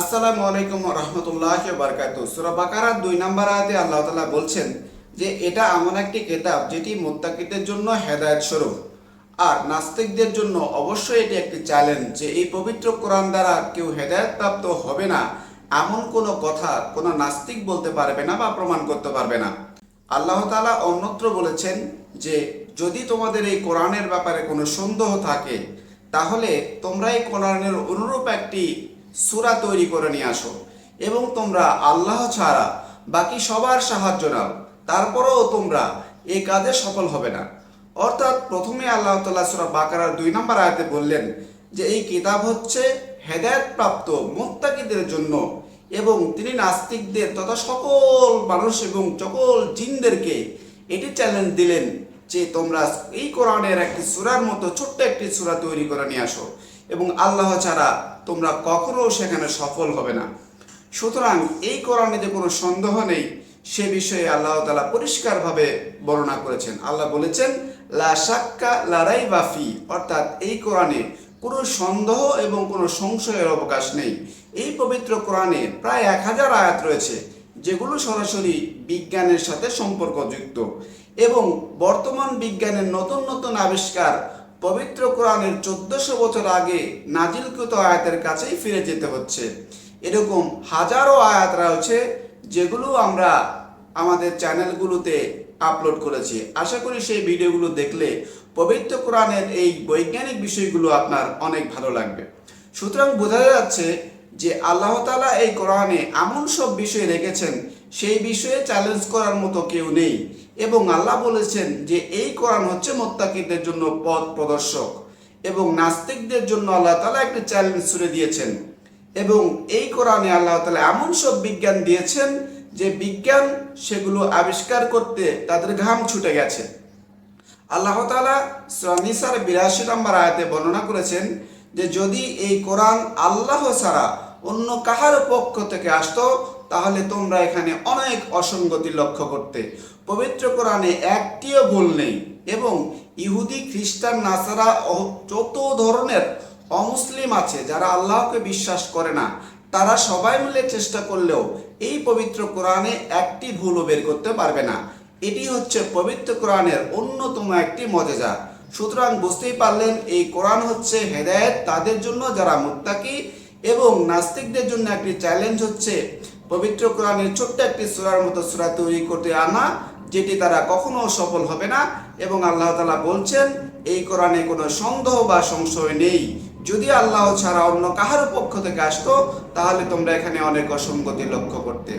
আসসালামু আলাইকুম রহমতুল্লাহ বারকাত সুরা বাকারার দুই নম্বর আয়াতে আল্লাহ তালা বলছেন যে, এটা এমন একটি কেতাব যেটি মোত্তাকিদের জন্য হেদায়ত স্বরূপ। আর নাস্তিকদের জন্য অবশ্যই এটি একটি চ্যালেঞ্জ যে, এই পবিত্র কোরআন দ্বারা কেউ হেদায়ত প্রাপ্ত হবে না, এমন কোনো কথা কোনো নাস্তিক বলতে পারবে না বা প্রমাণ করতে পারবে না। আল্লাহ তালা অন্যত্র বলেছেন যে, যদি তোমাদের এই কোরআনের ব্যাপারে কোনো সন্দেহ থাকে, তাহলে তোমরা এই কোরআনের অনুরূপ একটি সূরা তৈরি করে নিয়ে আসো। এবং তোমরা আল্লাহ ছাড়া বাকি সবার সাহায্য নাও, তারপরেও তোমরা এই কাজে সফল হবে না। অর্থাৎ প্রথমে আল্লাহ তাল্লাহ সুরা বাকারার দুই নম্বর আয়াতে বললেন যে, এই কিতাব হচ্ছে হেদায়ত প্রাপ্ত মোত্তাকিদের জন্য এবং তিনি নাস্তিকদের তথা সকল মানুষ এবং সকল জিনদেরকে এটি চ্যালেঞ্জ দিলেন যে, তোমরা এই কোরআনের একটি সুরার মতো ছোট্ট একটি সুরা তৈরি করে নিয়ে আসো। এবং আল্লাহ ছাড়া তোমরা কখনো সেখানে সফল হবে না। সুতরাং এই কোরআনে যে কোনো সন্দেহ নেই, সে বিষয়ে আল্লাহ তালা পরিষ্কারভাবে বর্ণনা করেছেন। আল্লাহ বলেছেন, লা সাক্কা লারাই বাফি অর্থাৎ এই কোরআনে কোনো সন্দেহ এবং কোনো সংশয়ের অবকাশ নেই। এই পবিত্র কোরআনে প্রায় এক হাজার আয়াত রয়েছে, যেগুলো সরাসরি বিজ্ঞানের সাথে সম্পর্কযুক্ত এবং বর্তমান বিজ্ঞানের নতুন নতুন আবিষ্কার পবিত্র কোরআনের চোদ্দশো বছর আগে নাজিলকৃত আয়াতের কাছেই ফিরে যেতে হচ্ছে। এরকম হাজারো আয়াত রয়েছে, যেগুলো আমরা আমাদের চ্যানেলগুলোতে আপলোড করেছি। আশা করি সেই ভিডিওগুলো দেখলে পবিত্র কোরআনের এই বৈজ্ঞানিক বিষয়গুলো আপনার অনেক ভালো লাগবে। সুতরাং বোঝা যাচ্ছে যে আল্লাহ তালা এই কোরআনে এমন সব বিষয় রেখেছেন সেই বিষয়ে চ্যালেঞ্জ করার মতো কেউ নেই। এবং আল্লাহ বলেছেন যে, এই কোরআন হচ্ছে মোত্তাকিদের জন্য পথ প্রদর্শক। এবং নাস্তিকদের জন্য আল্লাহ তালা একটি চ্যালেঞ্জ ছুড়ে দিয়েছেন। এবং এই কোরআনে আল্লাহ তালা এমন সব বিজ্ঞান দিয়েছেন যে, বিজ্ঞান সেগুলো আবিষ্কার করতে তাদের ঘাম ছুটে গেছে। আল্লাহ তালা নিসার বিরাশি নম্বর আয়াতে বর্ণনা করেছেন যে, যদি এই কোরআন আল্লাহ ছাড়া অন্য কাহার পক্ষ থেকে আসতো তাহলে তোমরা এখানে অনেক অসঙ্গতি লক্ষ্য করতে। পবিত্র কোরআনে একটিও ভুল নেই এবং ইহুদি, খ্রিস্টান, নাসারা যত ধরনের অমুসলিম আছে যারা আল্লাহকে বিশ্বাস করে না, তারা সবাই মিলে চেষ্টা করলেও এই পবিত্র কোরআনে একটি ভুলও বের করতে পারবে না। এটি হচ্ছে পবিত্র কোরআনের অন্যতম একটি মজেজা। সুতরাং বুঝতেই পারলেন, এই কোরআন হচ্ছে হেদায়েত তাদের জন্য যারা মুত্তাকি এবং নাস্তিকদের জন্য একটি চ্যালেঞ্জ হচ্ছে পবিত্র কোরআনের ছোট্ট একটি সুরার মতো সুরা তৈরি করতে আনা, যেটি তারা কখনো সফল হবে না। এবং আল্লাহ তালা বলছেন, এই কোরআনে কোনো সন্দেহ বা সংশয় নেই। যদি আল্লাহ ছাড়া অন্য কাহার পক্ষ থেকে আসতো, তাহলে তোমরা এখানে অনেক অসঙ্গতি লক্ষ্য করতে।